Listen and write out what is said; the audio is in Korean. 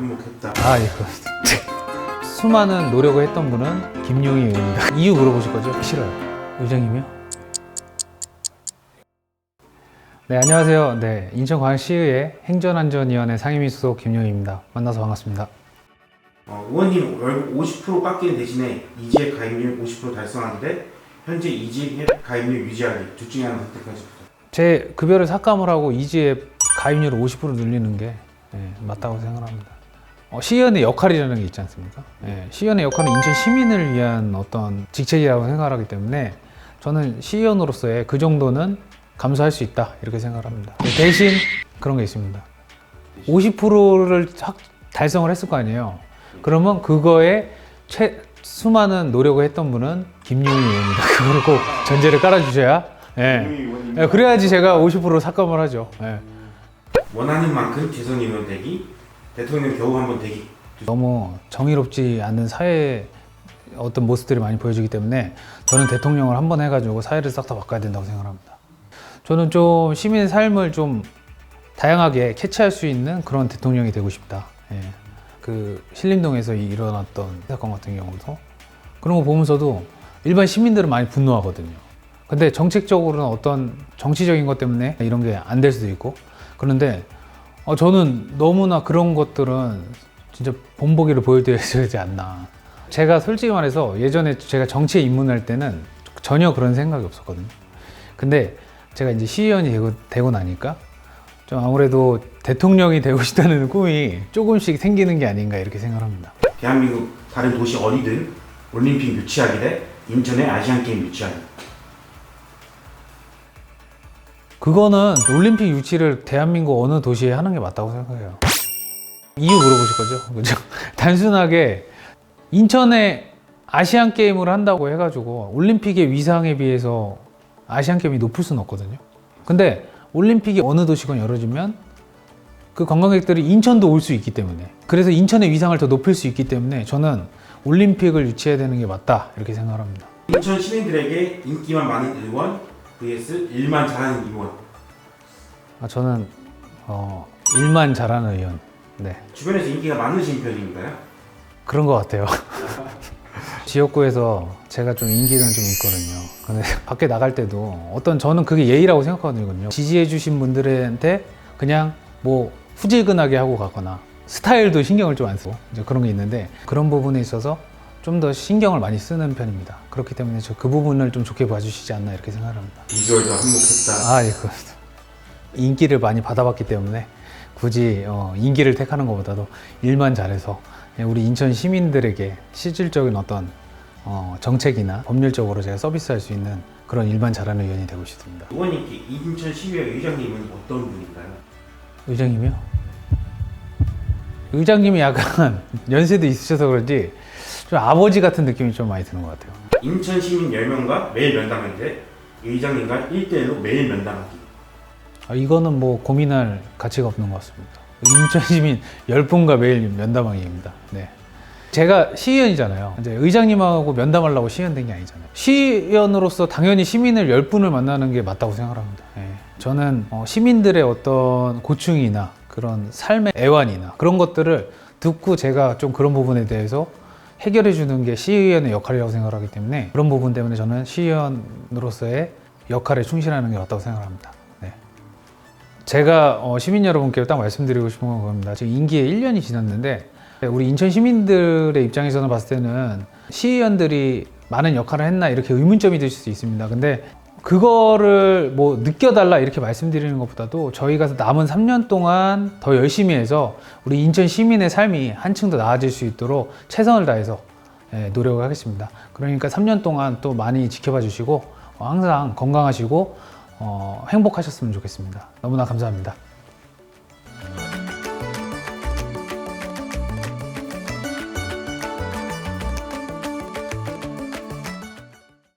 한몫했다. 아, 예, 그렇습니다. 수많은 노력을 했던 분은 김용희 의원입니다. 이유 물어보실 거죠? 싫어요. 의장님이요? 네, 안녕하세요. 네, 인천광역시의회 행정안전위원회 상임위 수석 김용희입니다. 만나서 반갑습니다. 어, 의원님 월급 50% 깎이는 대신에 이지의 가입률 50% 달성하는데 현재 이지 가입률 유지하기 둘 중에 하나 선택하십시오. 제 급여를 삭감을 하고 이지에 가입률을 50% 늘리는 게 예, 맞다고 생각합니다. 어, 시의원의 역할이라는 게 있지 않습니까? 예, 시의원의 역할은 인천 시민을 위한 어떤 직책이라고 생각하기 때문에 저는 시의원으로서의 그 정도는 감수할 수 있다 이렇게 생각합니다. 네, 대신 그런 게 있습니다. 50%를 달성을 했을 거 아니에요. 그러면 그거에 최, 수많은 노력을 했던 분은 김용희 의원입니다. 그거를 꼭 전제를 깔아주셔야 예. 예, 그래야지 제가 50% 삭감을 하죠. 예. 원하는 만큼 재선 의원 되기, 대통령 겨우 한 번 되기. 너무 정의롭지 않은 사회 어떤 모습들이 많이 보여지기 때문에 저는 대통령을 한 번 해가지고 사회를 싹 다 바꿔야 된다고 생각합니다. 저는 좀 시민의 삶을 좀 다양하게 캐치할 수 있는 그런 대통령이 되고 싶다. 예. 그 신림동에서 이- 일어났던 사건 같은 경우도 그런 거 보면서도 일반 시민들은 많이 분노하거든요. 근데 정책적으로는 어떤 정치적인 것 때문에 이런 게 안 될 수도 있고 그런데 어, 저는 너무나 그런 것들은 진짜 본보기를 보여드려야 되지 않나. 제가 솔직히 말해서 예전에 제가 정치에 입문할 때는 전혀 그런 생각이 없었거든요. 근데 제가 이제 시의원이 되고, 되고 나니까 좀 아무래도 대통령이 되고 싶다는 꿈이 조금씩 생기는 게 아닌가 이렇게 생각합니다. 대한민국 다른 도시 어디든 올림픽 유치하기 대 인천의 아시안 게임 유치하기. 그거는 올림픽 유치를 대한민국 어느 도시에 하는 게 맞다고 생각해요. 이유 물어보실 거죠? 그죠? 단순하게 인천에 아시안 게임을 한다고 해가지고 올림픽의 위상에 비해서 아시안 게임이 높을 수는 없거든요. 근데 올림픽이 어느 도시건 열어지면 그 관광객들이 인천도 올 수 있기 때문에 그래서 인천의 위상을 더 높일 수 있기 때문에 저는 올림픽을 유치해야 되는 게 맞다 이렇게 생각을 합니다. 인천 시민들에게 인기만 많은 의원 vs 일만 잘하는 의원. 아, 저는 어, 일만 잘하는 의원. 네. 주변에서 인기가 많으신 편인가요? 그런 것 같아요. 지역구에서 제가 좀 인기는 좀 있거든요. 근데 밖에 나갈 때도 어떤 저는 그게 예의라고 생각하거든요. 지지해주신 분들한테 그냥 뭐 후질근하게 하고 가거나 스타일도 신경을 좀 안 쓰고 이제 그런 게 있는데 그런 부분에 있어서 좀 더 신경을 많이 쓰는 편입니다. 그렇기 때문에 저 그 부분을 좀 좋게 봐주시지 않나 이렇게 생각합니다. 비주얼도 한몫했다. 아, 예, 그렇습니다. 인기를 많이 받아봤기 때문에 굳이 어, 인기를 택하는 것보다도 일만 잘해서 우리 인천 시민들에게 실질적인 어떤 어, 정책이나 법률적으로 제가 서비스할 수 있는 그런 일만 잘하는 의원이 되고 싶습니다. 의원님께 인천 시의회 의장님은 어떤 분인가요? 의장님이요? 의장님이 약간 연세도 있으셔서 그런지 좀 아버지 같은 느낌이 좀 많이 드는 것 같아요. 인천 시민 10명과 매일 면담하는데 의장님과 1대1로 매일 면담하기. 아, 이거는 뭐 고민할 가치가 없는 것 같습니다. 인천 시민 10분과 매일 면담하기입니다. 네. 제가 시의원이잖아요. 이제 의장님하고 면담하려고 시의원 된 게 아니잖아요. 시의원으로서 당연히 시민을 10분을 만나는 게 맞다고 생각합니다. 예. 저는 어, 시민들의 어떤 고충이나 그런 삶의 애환이나 그런 것들을 듣고 제가 좀 그런 부분에 대해서 해결해 주는 게 시의원의 역할이라고 생각하기 때문에 그런 부분 때문에 저는 시의원으로서의 역할에 충실하는 게 맞다고 생각합니다. 네. 제가 어, 시민 여러분께 딱 말씀드리고 싶은 건 겁니다. 지금 임기에 1년이 지났는데 우리 인천 시민들의 입장에서는 봤을 때는 시의원들이 많은 역할을 했나 이렇게 의문점이 드실 수 있습니다. 근데 그거를 뭐 느껴달라 이렇게 말씀드리는 것보다도 저희가 남은 3년 동안 더 열심히 해서 우리 인천 시민의 삶이 한층 더 나아질 수 있도록 최선을 다해서 예, 노력을 하겠습니다. 그러니까 3년 동안 또 많이 지켜봐 주시고 어, 항상 건강하시고 어, 행복하셨으면 좋겠습니다. 너무나 감사합니다.